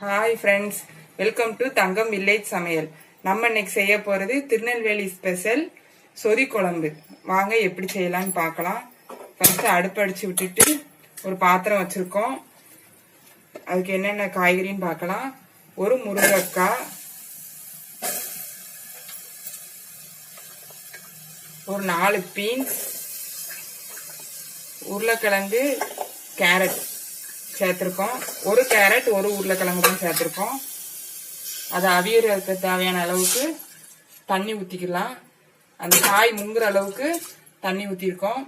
Hi friends welcome to Thangam village சமையல் நம்ம இன்னைக்கு செய்ய போகிறது திருநெல்வேலி ஸ்பெஷல் சொதி குழம்பு. வாங்க எப்படி செய்யலாம்னு பார்க்கலாம். ஃபஸ்ட்டு அடுப்பு அடிச்சு விட்டுட்டு ஒரு பாத்திரம் வச்சுருக்கோம். அதுக்கு என்னென்ன காய்கறின்னு பார்க்கலாம். ஒரு முருங்கைக்காய் ஒரு நாலு பீன்ஸ் உருளைக்கிழங்கு கேரட். சேர்த்துருக்கோம். ஒரு கேரட் ஒரு உருளைக்கிழங்கு தான் சேர்த்துருக்கோம். அதை அவியறதுக்கு தேவையான அளவுக்கு தண்ணி ஊற்றிக்கலாம் அந்த காய் முங்குற அளவுக்கு தண்ணி ஊற்றிருக்கோம்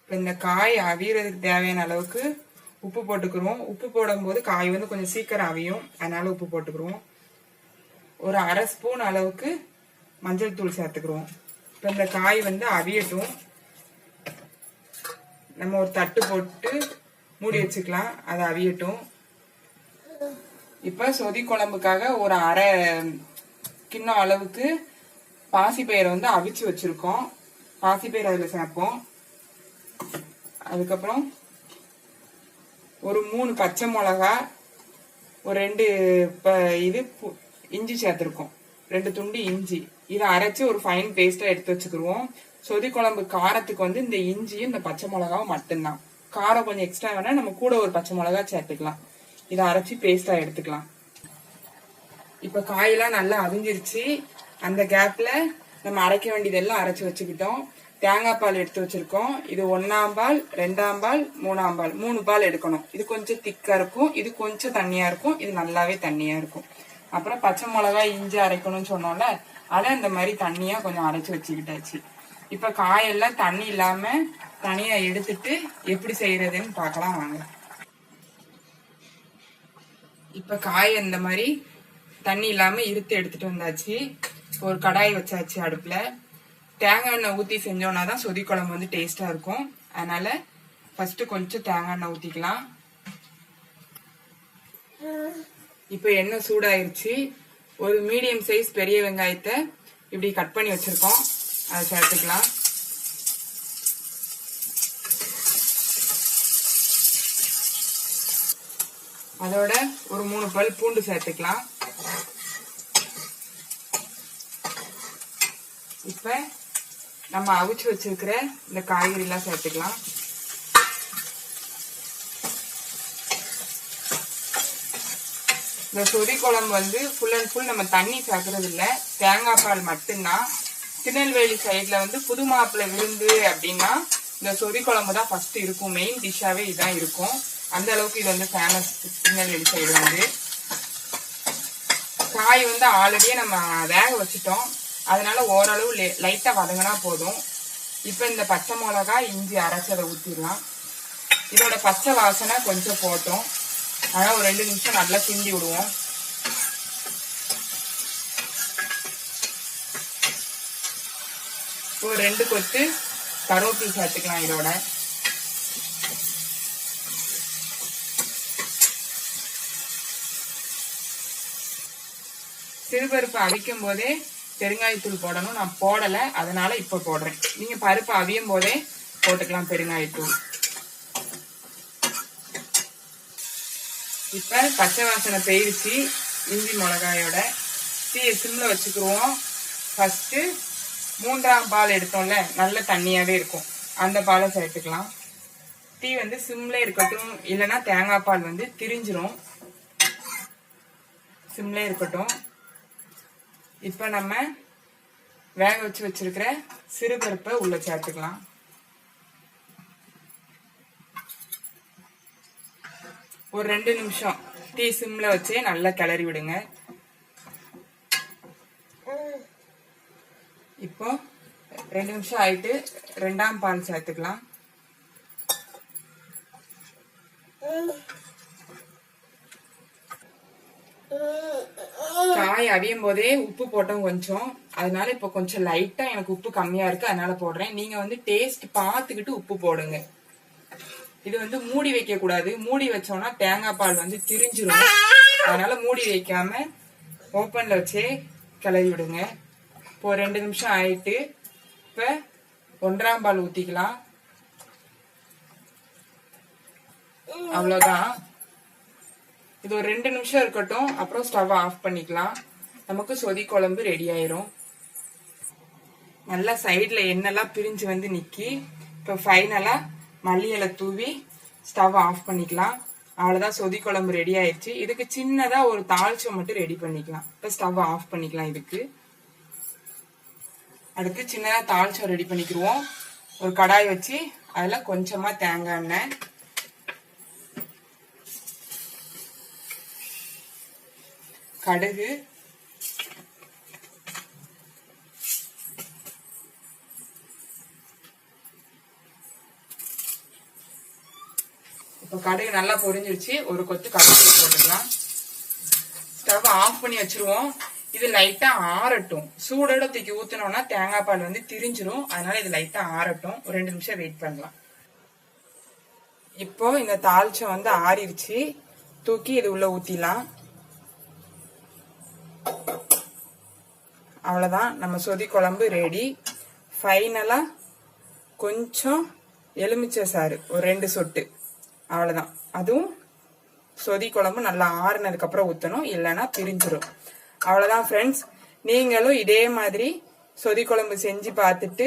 இப்போ இந்த காய் அவியறதுக்கு தேவையான அளவுக்கு உப்பு போட்டுக்கிறோம் உப்பு போடும்போது காய் வந்து கொஞ்சம் சீக்கிரம் அவியும். அதனால உப்பு போட்டுக்கிறோம் ஒரு அரை ஸ்பூன் அளவுக்கு மஞ்சள் தூள் சேர்த்துக்கிறோம் இப்போ இந்த காய் வந்து அவியட்டும். நம்ம ஒரு தட்டு போட்டு மூடி வச்சுக்கலாம். அது அவியட்டும். இப்ப சொதி குழம்புக்காக ஒரு அரை கிண்ணம் அளவுக்கு பாசிப்பயிரை வந்து அவிச்சு வச்சிருக்கோம். பாசிப்பயிர் அதில் சேர்ப்போம். அதுக்கப்புறம் ஒரு மூணு பச்சை மிளகா ஒரு ரெண்டு இப்போ இது பு- இஞ்சி சேர்த்துருக்கோம். ரெண்டு துண்டு இஞ்சி. இதை அரைச்சி ஒரு ஃபைன் பேஸ்டா எடுத்து வச்சுக்கிருவோம். சொதி குழம்பு காரத்துக்கு வந்து இந்த இஞ்சியும் இந்த பச்சை மிளகாவும் மட்டும்தான். காரம் கொஞ்சம் எக்ஸ்ட்ரா வேணா நம்ம கூட ஒரு பச்சை மிளகா சேர்த்துக்கலாம். இதை அரைச்சி பேஸ்டா எடுத்துக்கலாம். இப்ப காயெல்லாம் நல்லா அவிஞ்சிருச்சு. அந்த கேப்ல நம்ம அரைக்க வேண்டியதெல்லாம் அரைச்சி வச்சுக்கிட்டோம். தேங்காய் பால் எடுத்து வச்சிருக்கோம். இது ஒன்னாம் பால் ரெண்டாம் பால் மூணாம் பால். மூணு பால் எடுக்கணும். இது கொஞ்சம் திக்கா இருக்கும். இது கொஞ்சம் தண்ணியா இருக்கும். இது நல்லாவே தண்ணியா இருக்கும். அப்புறம் பச்சை மிளகாய் இஞ்சி அரைக்கணும்னு சொன்னோம்ல அதை இந்த மாதிரி தண்ணியா கொஞ்சம் அரைச்சி வச்சுக்கிட்டாச்சு. இப்ப காயெல்லாம் தண்ணி இல்லாம தனியா எடுத்துட்டு எப்படி செய்யறதுன்னு பார்க்கலாம் வாங்க. இப்ப காய் இந்த மாதிரி தண்ணி இல்லாம இருத்து எடுத்துட்டு வந்தாச்சு. ஒரு கடாய் வச்சாச்சு அடுப்புல. தேங்காய் எண்ணெய் ஊத்தி செஞ்சோம்னா தான் சொதி குழம்பு வந்து டேஸ்டா இருக்கும். அதனால ஃபர்ஸ்ட் கொஞ்சம் தேங்காய் எண்ணெய் ஊத்திக்கலாம். இப்ப எண்ணெய் சூடாயிருச்சு. ஒரு மீடியம் சைஸ் பெரிய வெங்காயத்தை இப்படி கட் பண்ணி வச்சிருக்கோம். அதை சேர்த்துக்கலாம். அதோட ஒரு மூணு பல் பூண்டு சேர்த்துக்கலாம். இப்ப நம்ம அவிச்சு வச்சிருக்கிற இந்த காய்கறி எல்லாம் சேர்த்துக்கலாம். இந்த சொறி குழம்பு வந்து ஃபுல் அண்ட் ஃபுல் நம்ம தண்ணி சேர்க்கறது இல்லை தேங்காய் பால் மட்டும்தான். திருநெல்வேலி சைட்ல வந்து புது மாப்பிள்ளை விருந்து அப்படின்னா இந்த சொதி குழம்பு தான் ஃபர்ஸ்ட் இருக்கும். மெயின் டிஷ்ஷாவே இதுதான் இருக்கும். அந்த அளவுக்கு இது வந்து ஃபேமஸ் திருநெல்வேலி சைடு வந்து. காய் வந்து ஆல்ரெடியே நம்ம வேக வச்சுட்டோம். அதனால ஓரளவு லைட்டா வதங்கினா போதும். இப்போ இந்த பச்சை மிளகா இஞ்சி அரைச்சதை ஊற்றிடலாம் இதோட பச்சை வாசனை கொஞ்சம் போட்டோம். ஆனா ஒரு ரெண்டு நிமிஷம் நல்லா கிண்டி விடுவோம். ஒரு ரெண்டு கொத்து கருவேப்பிலை சேர்த்துக்கலாம் இதோட. சிறுபருப்பு அவிக்கும் போதே பெருங்காயத்தூள் போடணும். நான் போடல அதனால இப்ப போடுறேன். நீங்க பருப்பு அவியும் போதே போட்டுக்கலாம் பெருங்காயத்தூள். இப்ப பச்சை வாசனை பெயிருச்சு இஞ்சி மிளகாயோட தீயை சிம்ல வச்சுக்கிருவோம். ஃபர்ஸ்ட் மூன்றாம் பால் எடுத்தோம்ல நல்ல தண்ணியாவே இருக்கும். அந்த பாலை சேர்த்துக்கலாம். டீ வந்து சிம்ல இருக்கட்டும் இல்லைன்னா தேங்காய் பால் வந்து திரிஞ்சிரும். சிம்ல இருக்கட்டும். இப்ப நம்ம வேக வச்சு வச்சிருக்கிற சிறுபருப்பை உள்ள சேர்த்துக்கலாம். ஒரு ரெண்டு நிமிஷம் டீ சிம்ல வச்சே நல்லா கிளறி விடுங்க. இப்போ ரெண்டு நிமிஷம் ஆயிட்டு ரெண்டாம் பால் சேர்த்துக்கலாம். காய் அவியும் போதே உப்பு போட்டோம் கொஞ்சம். அதனால இப்போ கொஞ்சம் லைட்டா எனக்கு உப்பு கம்மியா இருக்கு அதனால போடுறேன். நீங்க வந்து டேஸ்ட் பார்த்துக்கிட்டு உப்பு போடுங்க. இது வந்து மூடி வைக்க கூடாது. மூடி வச்சோம்னா தேங்காய் பால் வந்து திரிஞ்சிரும். அதனால மூடி வைக்காம ஓப்பன்ல வச்சே கிளறி விடுங்க. இப்போ ரெண்டு நிமிஷம் ஆயிட்டு இப்ப ஒன்றாம் பால் ஊத்திக்கலாம். அவ்வளவுதான். இது ஒரு ரெண்டு நிமிஷம் இருக்கட்டும் அப்புறம் ஸ்டவ் ஆஃப் பண்ணிக்கலாம். நமக்கு சொதி குழம்பு ரெடி ஆயிரும். நல்லா சைடில் எண்ணெய்லாம் பிரிஞ்சு வந்து நிக்கி இப்போ ஃபைனலாக மல்லி இலை தூவி ஸ்டவ் ஆஃப் பண்ணிக்கலாம். அவ்வளோதான் சொதி குழம்பு ரெடி ஆயிடுச்சு இதுக்கு சின்னதாக ஒரு தாழ்ச்சை மட்டும் ரெடி பண்ணிக்கலாம். இப்போ ஸ்டவ் ஆஃப் பண்ணிக்கலாம் இதுக்கு. அடுத்து சின்னதாக தாளிச்சம் ரெடி பண்ணிக்கிருவோம். ஒரு கடாய் வச்சு அதில் கொஞ்சமாக தேங்காய் எண்ணெய். கடுகு. இப்போ கடுகு நல்லா பொரிஞ்சிருச்சு. ஒரு கொத்து கடுகு போட்டுக்கலாம். ஸ்டவ் ஆஃப் பண்ணி வச்சிருவோம். இது லைட்டா ஆறட்டும். சூடோட தூக்கி ஊத்துனோம்னா தேங்காய் பால் வந்து திரிஞ்சிரும். அதனால இது லைட்டா ஆறட்டும். ஒரு ரெண்டு நிமிஷம் வெயிட் பண்ணலாம். இப்போ இந்த தாளிச்சம் வந்து ஆறிடுச்சு. தூக்கி இது உள்ள ஊத்திடலாம். அவ்வளோதான் நம்ம சொதி குழம்பு ரெடி ஃபைனலாக கொஞ்சம் எலுமிச்சை சாறு ஒரு ரெண்டு சொட்டு. அவ்வளோதான் அதுவும் சொதி குழம்பு நல்லா ஆறுனதுக்கு அப்புறம் ஊற்றணும் இல்லைன்னா பிரிஞ்சிடும் அவ்வளோதான் ஃப்ரெண்ட்ஸ் நீங்களும் இதே மாதிரி சொதி குழம்பு செஞ்சு பார்த்துட்டு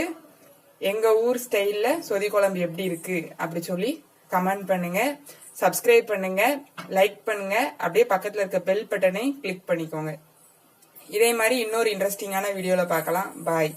எங்கள் ஊர் ஸ்டைலில் சொதி குழம்பு எப்படி இருக்குது அப்படி சொல்லி கமெண்ட் பண்ணுங்க. சப்ஸ்கிரைப் பண்ணுங்க லைக் பண்ணுங்க. அப்படியே பக்கத்தில் இருக்க பெல் பட்டனை கிளிக் பண்ணிக்கோங்க. இதே மாதிரி இன்னொரு இன்ட்ரெஸ்டிங்கான வீடியோவில் பார்க்கலாம். பாய்